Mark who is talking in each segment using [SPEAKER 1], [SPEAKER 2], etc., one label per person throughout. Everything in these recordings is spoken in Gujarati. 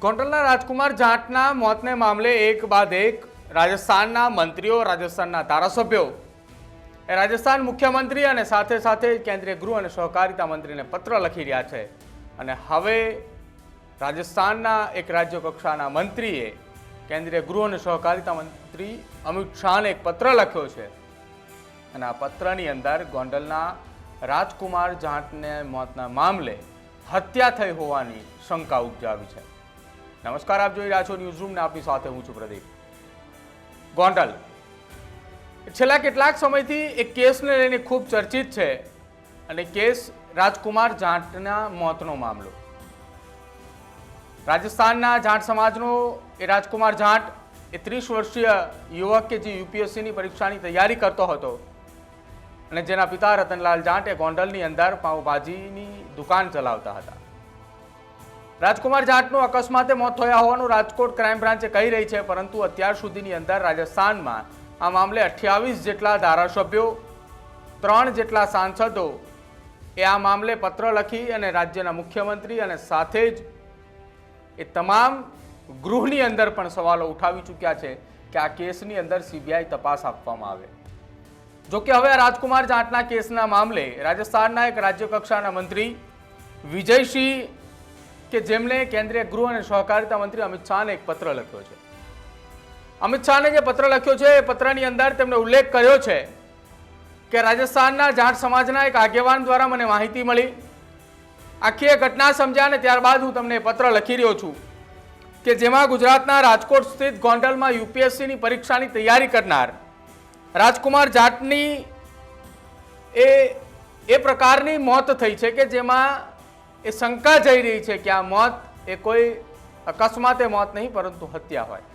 [SPEAKER 1] ગોંડલના રાજકુમાર જાટના મોતને મામલે એક બાદ એક રાજસ્થાનના મંત્રીઓ, રાજસ્થાનના ધારાસભ્યો, એ રાજસ્થાન મુખ્યમંત્રી અને સાથે સાથે કેન્દ્રીય ગૃહ અને સહકારિતા મંત્રીને પત્ર લખી રહ્યા છે. અને હવે રાજસ્થાનના એક રાજ્ય કક્ષાના મંત્રીએ કેન્દ્રીય ગૃહ અને સહકારિતા મંત્રી અમિત શાહને એક પત્ર લખ્યો છે. અને આ પત્રની અંદર ગોંડલના રાજકુમાર જાટને મોતના મામલે હત્યા થઈ હોવાની શંકા ઉપજાવી છે. નમસ્કાર, આપ જોઈ રહ્યા છો ન્યૂઝ રૂમ ને આપની સાથે હું છું પ્રદીપ. ગોંડલ. છેલ્લા કેટલાક સમયથી એક કેસને લઈને ખૂબ ચર્ચિત છે અને કેસ રાજકુમાર જાટના મોતનો મામલો. રાજસ્થાનના જાટ સમાજનો એ રાજકુમાર જાટ એ ત્રીસ વર્ષીય યુવક કે જે યુપીએસસીની પરીક્ષાની તૈયારી કરતો હતો અને જેના પિતા રતનલાલ જાટ એ ગોંડલની અંદર પાઉભાજીની દુકાન ચલાવતા હતા. રાજકુમાર જાટનું અકસ્માતે મોત થયા હોવાનું રાજકોટ ક્રાઇમ બ્રાન્ચે કહી રહી છે, પરંતુ અત્યાર સુધીની અંદર રાજસ્થાનમાં આ મામલે અઠ્યાવીસ જેટલા ધારાસભ્યો, ત્રણ જેટલા સાંસદો એ આ મામલે પત્ર લખી અને રાજ્યના મુખ્યમંત્રી અને સાથે જ એ તમામ ગૃહની અંદર પણ સવાલો ઉઠાવી ચૂક્યા છે કે આ કેસની અંદર સીબીઆઈ તપાસ આપવામાં આવે. જો કે હવે રાજકુમાર જાટના કેસના મામલે રાજસ્થાનના એક રાજ્ય કક્ષાના મંત્રી વિજયસિંહ કે જેમણે કેન્દ્રીય ગૃહ અને સહકારિતા મંત્રી અમિત શાહને એક પત્ર લખ્યો છે. અમિત શાહને જે પત્ર લખ્યો છે, એ પત્રની અંદર તેમણે ઉલ્લેખ કર્યો છે કે રાજસ્થાનના જાટ સમાજના એક આગેવાન દ્વારા મને માહિતી મળી. આખી એ ઘટના સમજ્યા અને ત્યારબાદ હું તમને પત્ર લખી રહ્યો છું કે જેમાં ગુજરાતના રાજકોટ સ્થિત ગોંડલમાં યુપીએસસીની પરીક્ષાની તૈયારી કરનાર રાજકુમાર જાટની એ એ પ્રકારની મોત થઈ છે કે જેમાં એ શંકા જઈ રહી છે કે આ મોત એ કોઈ અકસ્માતે મોત નહીં, પરંતુ હત્યા હોય.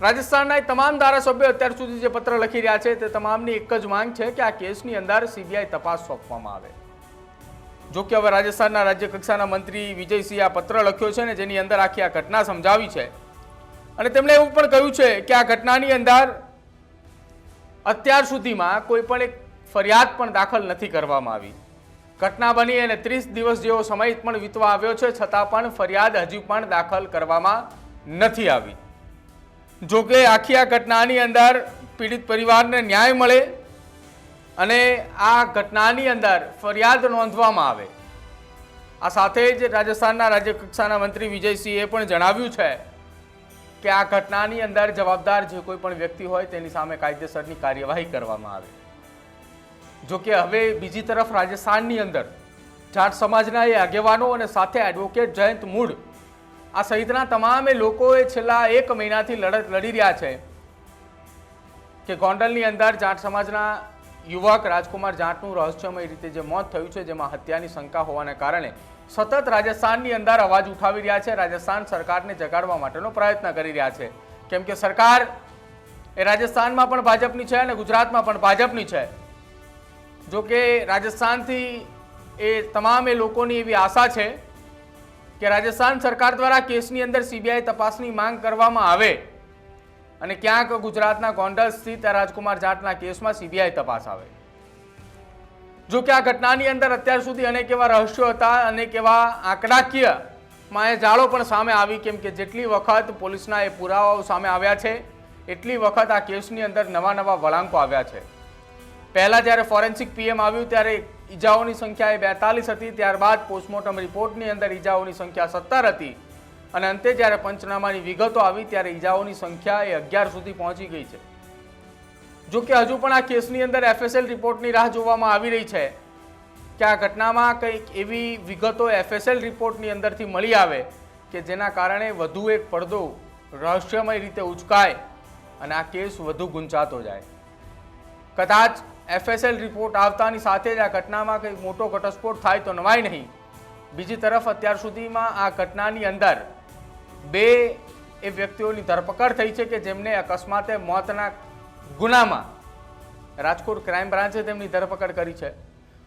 [SPEAKER 1] રાજસ્થાનના એ તમામ ધારાસભ્યો અત્યાર સુધી જે પત્ર લખી રહ્યા છે તે તમામની એક જ માંગ છે કે આ કેસની અંદર સીબીઆઈ તપાસ સોંપવામાં આવે. જો કે હવે રાજસ્થાનના રાજ્ય કક્ષાના મંત્રી વિજયસિંહે આ પત્ર લખ્યો છે ને જેની અંદર આખી આ ઘટના સમજાવી છે. અને તેમણે એવું પણ કહ્યું છે કે આ ઘટનાની અંદર અત્યાર સુધીમાં કોઈ પણ એક ફરિયાદ પણ દાખલ નથી કરવામાં આવી. ઘટના બની અને ત્રીસ દિવસ જેવો સમય પણ વીતવા આવ્યો છે, છતાં પણ ફરિયાદ હજી પણ દાખલ કરવામાં નથી આવી. જો કે આખી આ ઘટનાની અંદર પીડિત પરિવારને ન્યાય મળે અને આ ઘટનાની અંદર ફરિયાદ નોંધવામાં આવે. આ સાથે જ રાજસ્થાનના રાજ્યકક્ષાના મંત્રી વિજયસિંહે પણ જણાવ્યું છે કે આ ઘટનાની અંદર જવાબદાર જે કોઈ પણ વ્યક્તિ હોય તેની સામે કાયદેસરની કાર્યવાહી કરવામાં આવે. જો કે હવે બીજી તરફ રાજસ્થાનની અંદર જાટ સમાજના એ આગેવાનો અને સાથે એડવોકેટ જયંત મૂળ આ સહિતના તમામે લોકોએ છેલ્લા એક મહિનાથી લડત લડી રહ્યા છે કે ગોંડલની અંદર જાટ સમાજના યુવક રાજકુમાર જાટનું રહસ્યમય રીતે જે મોત થયું છે, જેમાં હત્યાની શંકા હોવાને કારણે સતત રાજસ્થાનની અંદર અવાજ ઉઠાવી રહ્યા છે, રાજસ્થાન સરકારને જગાડવા માટેનો પ્રયત્ન કરી રહ્યા છે. કેમ કે સરકાર એ રાજસ્થાનમાં પણ ભાજપની છે અને ગુજરાતમાં પણ ભાજપની છે. જો કે રાજસ્થાનથી એ તમામ લોકોની એવી આશા છે કે રાજસ્થાન સરકાર દ્વારા કેસની અંદર સીબીઆઈ તપાસની માંગ કરવામાં આવે અને ક્યાંક ગુજરાતના ગોંડલ સ્થિત રાજકુમાર જાટના કેસમાં સીબીઆઈ તપાસ આવે. જો કે આ ઘટનાની અંદર અત્યાર સુધી અનેક એવા રહસ્યો હતા, અનેક એવા આંકડાકીયમાં એ જાળો પણ સામે આવી, કેમ કે જેટલી વખત પોલીસના એ પુરાવાઓ સામે આવ્યા છે, એટલી વખત આ કેસની અંદર નવા નવા વળાંકો આવ્યા છે. પહેલા જ્યારે ફોરેન્સિક પીએમ આવ્યું, ત્યારે ઈજાઓની સંખ્યા એ બેતાલીસ હતી. ત્યારબાદ પોસ્ટમોર્ટમ રિપોર્ટની અંદર ઈજાઓની સંખ્યા સત્તર હતી. અને અંતે જ્યારે પંચનામાની વિગતો આવી, ત્યારે ઈજાઓની સંખ્યા એ અગિયાર સુધી પહોંચી ગઈ છે. જો કે હજુ પણ આ કેસની અંદર એફએસએલ રિપોર્ટની રાહ જોવામાં આવી રહી છે કે આ ઘટનામાં કંઈક એવી વિગતો એફએસએલ રિપોર્ટની અંદરથી મળી આવે કે જેના કારણે વધુ એક પડદો રહસ્યમય રીતે ઉચકાય અને આ કેસ વધુ ગુંચાતો જાય. કદાચ એફએસએલ રિપોર્ટ આવતાની સાથે જ આ ઘટનામાં કંઈ મોટો ઘટસ્ફોટ થાય તો નવાય નહીં. બીજી તરફ અત્યાર સુધીમાં આ ઘટનાની અંદર બે એ વ્યક્તિઓની ધરપકડ થઈ છે કે જેમને અકસ્માતે મોતના ગુનામાં રાજકોટ ક્રાઇમ બ્રાન્ચે તેમની ધરપકડ કરી છે.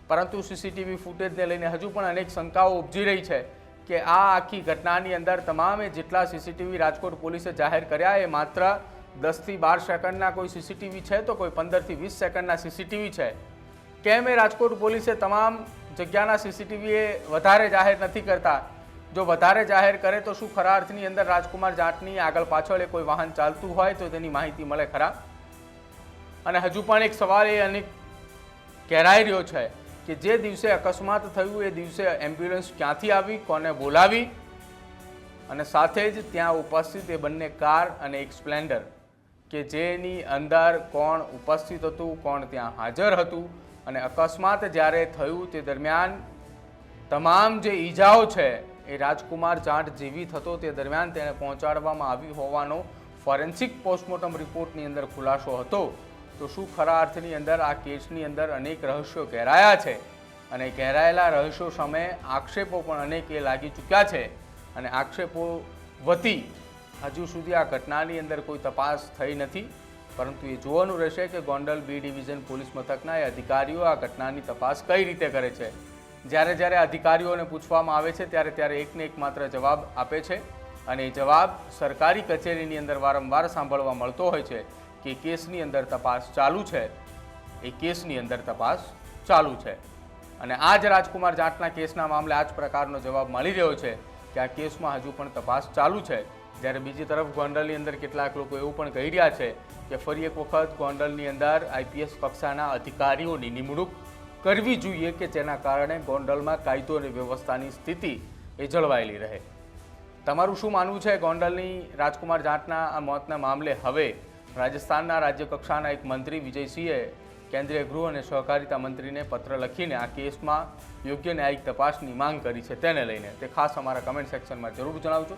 [SPEAKER 1] પરંતુ સીસીટીવી ફૂટેજને લઈને હજુ પણ અનેક શંકાઓ ઉપજી રહી છે કે આ આખી ઘટનાની અંદર તમામે જેટલા સીસીટીવી રાજકોટ પોલીસે જાહેર કર્યા એ માત્ર દસથી બાર સેકન્ડના કોઈ સીસીટીવી છે તો કોઈ પંદરથી વીસ સેકન્ડના સીસીટીવી છે. કેમ એ રાજકોટ પોલીસે તમામ જગ્યાના સીસીટીવી એ વધારે જાહેર નથી કરતા. જો વધારે જાહેર કરે તો શું ખરા અર્થની અંદર રાજકુમાર જાટની આગળ પાછળ એ કોઈ વાહન ચાલતું હોય તો તેની માહિતી મળે ખરા? અને હજુ પણ એક સવાલ એ અનેક કહેરાઈ રહ્યો છે કે જે દિવસે અકસ્માત થયું એ દિવસે એમ્બ્યુલન્સ ક્યાંથી આવી, કોને બોલાવી? અને સાથે જ ત્યાં ઉપસ્થિત એ બંને કાર અને એક સ્પ્લેન્ડર. કે જેની અંદર કોણ ઉપસ્થિત હતું, કોણ ત્યાં હાજર હતું અને અકસ્માત જ્યારે થયું તે દરમિયાન તમામ જે ઈજાઓ છે એ રાજકુમાર જાટ જીવિત હતો તે દરમિયાન તેને પહોંચાડવામાં આવી હોવાનો ફોરેન્સિક પોસ્ટમોર્ટમ રિપોર્ટની અંદર ખુલાસો હતો. તો શું ખરા અર્થની અંદર આ કેસની અંદર અનેક રહસ્યો ઘેરાયા છે? અને ઘેરાયેલા રહસ્યો સામે આક્ષેપો પણ અનેક એ લાગી ચૂક્યા છે. અને આક્ષેપો વતી હજુ સુધી આ ઘટનાની અંદર કોઈ તપાસ થઈ નથી, પરંતુ એ જોવાનું રહેશે કે ગોંડલ બી ડિવિઝન પોલીસ મથકના એ અધિકારીઓ આ ઘટનાની તપાસ કઈ રીતે કરે છે. જ્યારે જ્યારે અધિકારીઓને પૂછવામાં આવે છે, ત્યારે ત્યારે એકને એક માત્ર જવાબ આપે છે અને એ જવાબ સરકારી કચેરીની અંદર વારંવાર સાંભળવા મળતો હોય છે કે કેસની અંદર તપાસ ચાલુ છે. એ કેસની અંદર તપાસ ચાલુ છે. અને આ જ રાજકુમાર જાટના કેસના મામલે આ જ પ્રકારનો જવાબ મળી રહ્યો છે કે આ કેસમાં હજુ પણ તપાસ ચાલુ છે. જ્યારે બીજી તરફ ગોંડલની અંદર કેટલાક લોકો એવું પણ કહી રહ્યા છે કે ફરી એક વખત ગોંડલની અંદર આઈપીએસ કક્ષાના અધિકારીઓની નિમણૂક કરવી જોઈએ કે જેના કારણે ગોંડલમાં કાયદો અને વ્યવસ્થાની સ્થિતિ એ જળવાયેલી રહે. તમારું શું માનવું છે ગોંડલની રાજકુમાર જાટના આ મોતના મામલે? હવે રાજસ્થાનના રાજ્ય કક્ષાના એક મંત્રી વિજયસિંહે કેન્દ્રીય ગૃહ અને સહકારિતા મંત્રીને પત્ર લખીને આ કેસમાં યોગ્ય ન્યાયિક તપાસની માંગ કરી છે તેને લઈને. તે ખાસ અમારા કમેન્ટ સેક્શનમાં જરૂર જણાવજો.